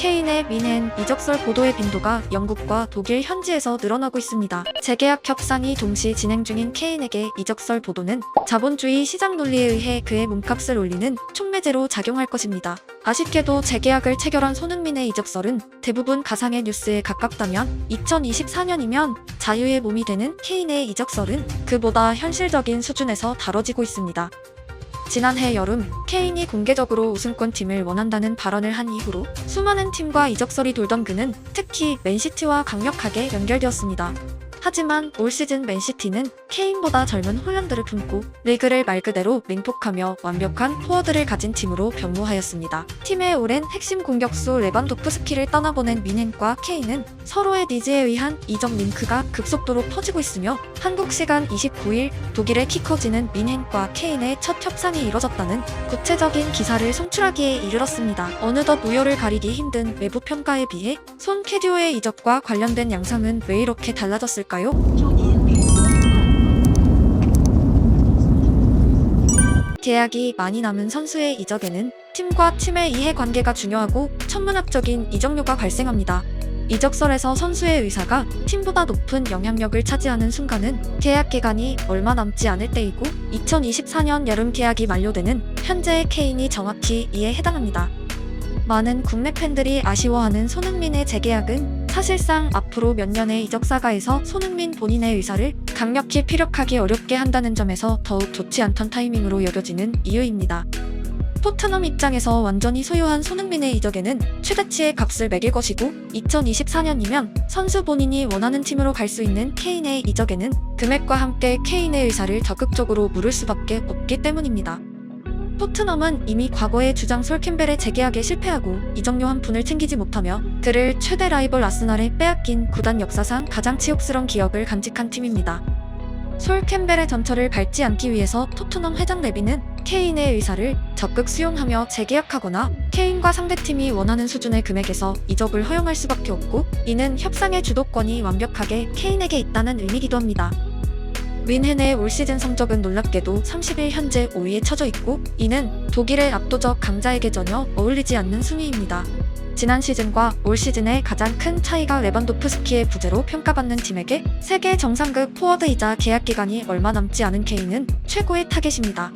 케인의 미넨 이적설 보도의 빈도가 영국과 독일 현지에서 늘어나고 있습니다. 재계약 협상이 동시 진행 중인 케인에게 이적설 보도는 자본주의 시장 논리에 의해 그의 몸값을 올리는 촉매제로 작용할 것입니다. 아쉽게도 재계약을 체결한 손흥민의 이적설은 대부분 가상의 뉴스에 가깝다면 2024년이면 자유의 몸이 되는 케인의 이적설은 그보다 현실적인 수준에서 다뤄지고 있습니다. 지난해 여름 케인이 공개적으로 우승권 팀을 원한다는 발언을 한 이후로 수많은 팀과 이적설이 돌던 그는 특히 맨시티와 강력하게 연결되었습니다. 하지만 올 시즌 맨시티는 케인보다 젊은 홀란드를 품고 리그를 말 그대로 맹폭하며 완벽한 포워드를 가진 팀으로 변모하였습니다. 팀의 오랜 핵심 공격수 레반도프스키를 떠나보낸 미넨과 케인은 서로의 니즈에 의한 이적 링크가 급속도로 퍼지고 있으며 한국 시간 29일 독일의 키 커지는 미넨과 케인의 첫 협상이 이뤄졌다는 구체적인 기사를 송출하기에 이르렀습니다. 어느덧 우열을 가리기 힘든 외부 평가에 비해 손 캐디오의 이적과 관련된 양상은 왜 이렇게 달라졌을까 요? 계약이 많이 남은 선수의 이적에는 팀과 팀의 이해관계가 중요하고 천문학적인 이적료가 발생합니다. 이적설에서 선수의 의사가 팀보다 높은 영향력을 차지하는 순간은 계약 기간이 얼마 남지 않을 때이고 2024년 여름 계약이 만료되는 현재의 케인이 정확히 이에 해당합니다. 많은 국내 팬들이 아쉬워하는 손흥민의 재계약은 사실상 앞으로 몇 년의 이적 사가에서 손흥민 본인의 의사를 강력히 피력하기 어렵게 한다는 점에서 더욱 좋지 않던 타이밍으로 여겨지는 이유입니다. 토트넘 입장에서 완전히 소유한 손흥민의 이적에는 최대치의 값을 매길 것이고 2024년이면 선수 본인이 원하는 팀으로 갈 수 있는 케인의 이적에는 금액과 함께 케인의 의사를 적극적으로 물을 수밖에 없기 때문입니다. 토트넘은 이미 과거의 주장 솔 캠벨의 재계약에 실패하고 이적료 한 푼을 챙기지 못하며 그를 최대 라이벌 아스날에 빼앗긴 구단 역사상 가장 치욕스러운 기억을 간직한 팀입니다. 솔 캠벨의 전철을 밟지 않기 위해서 토트넘 회장 레비는 케인의 의사를 적극 수용하며 재계약하거나 케인과 상대팀이 원하는 수준의 금액에서 이적을 허용할 수밖에 없고 이는 협상의 주도권이 완벽하게 케인에게 있다는 의미기도 합니다. 윈헨의 올 시즌 성적은 놀랍게도 30일 현재 5위에 처져 있고 이는 독일의 압도적 강자에게 전혀 어울리지 않는 순위입니다. 지난 시즌과 올 시즌의 가장 큰 차이가 레반도프스키의 부재로 평가받는 팀에게 세계 정상급 포워드이자 계약 기간이 얼마 남지 않은 케인은 최고의 타겟입니다.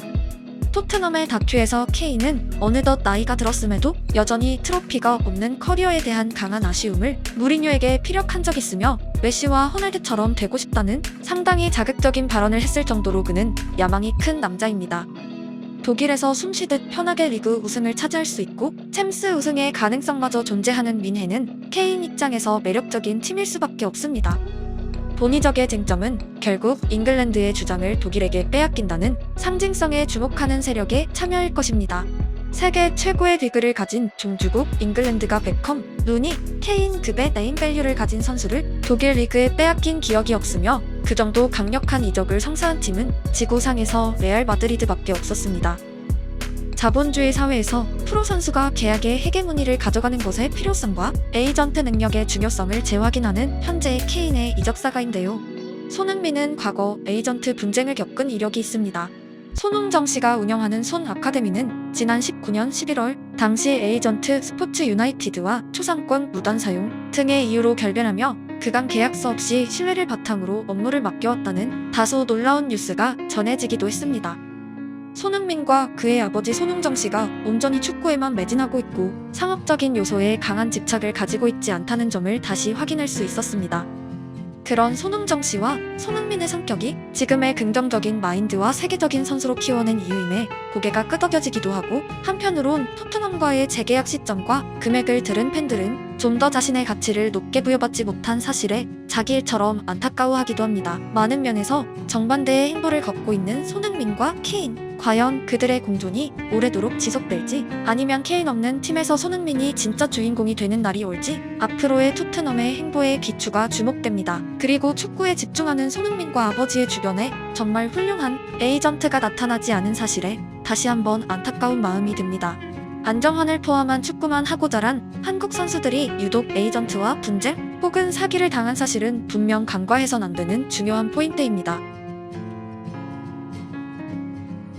토트넘의 다큐에서 케인은 어느덧 나이가 들었음에도 여전히 트로피가 없는 커리어에 대한 강한 아쉬움을 무리뉴에게 피력한 적 있으며 메시와 호날두처럼 되고 싶다는 상당히 자극적인 발언을 했을 정도로 그는 야망이 큰 남자입니다. 독일에서 숨쉬듯 편하게 리그 우승을 차지할 수 있고 챔스 우승의 가능성마저 존재하는 민해는 케인 입장에서 매력적인 팀일 수밖에 없습니다. 본의적의 쟁점은 결국 잉글랜드의 주장을 독일에게 빼앗긴다는 상징성에 주목하는 세력의 참여일 것입니다. 세계 최고의 리그를 가진 종주국 잉글랜드가 베컴, 루니, 케인 급의 네임밸류를 가진 선수를 독일 리그에 빼앗긴 기억이 없으며 그 정도 강력한 이적을 성사한 팀은 지구상에서 레알 마드리드밖에 없었습니다. 자본주의 사회에서 프로 선수가 계약의 헤게모니를 가져가는 것의 필요성과 에이전트 능력의 중요성을 재확인하는 현재의 케인의 이적 사가인데요. 손흥민은 과거 에이전트 분쟁을 겪은 이력이 있습니다. 손흥정 씨가 운영하는 손 아카데미는 지난 19년 11월 당시 에이전트 스포츠 유나이티드와 초상권 무단 사용 등의 이유로 결별하며 그간 계약서 없이 신뢰를 바탕으로 업무를 맡겨왔다는 다소 놀라운 뉴스가 전해지기도 했습니다. 손흥민과 그의 아버지 손흥정 씨가 온전히 축구에만 매진하고 있고 상업적인 요소에 강한 집착을 가지고 있지 않다는 점을 다시 확인할 수 있었습니다. 그런 손흥정 씨와 손흥민의 성격이 지금의 긍정적인 마인드와 세계적인 선수로 키워낸 이유임에 고개가 끄덕여지기도 하고 한편으론 토트넘과의 재계약 시점과 금액을 들은 팬들은 좀 더 자신의 가치를 높게 부여받지 못한 사실에 자기 일처럼 안타까워하기도 합니다. 많은 면에서 정반대의 행보를 걷고 있는 손흥민과 케인. 과연 그들의 공존이 오래도록 지속될지 아니면 케인 없는 팀에서 손흥민이 진짜 주인공이 되는 날이 올지 앞으로의 토트넘의 행보의 기추가 주목됩니다. 그리고 축구에 집중하는 손흥민과 아버지의 주변에 정말 훌륭한 에이전트가 나타나지 않은 사실에 다시 한번 안타까운 마음이 듭니다. 안정환을 포함한 축구만 하고 자란 한국 선수들이 유독 에이전트와 분쟁 혹은 사기를 당한 사실은 분명 간과해선 안 되는 중요한 포인트입니다.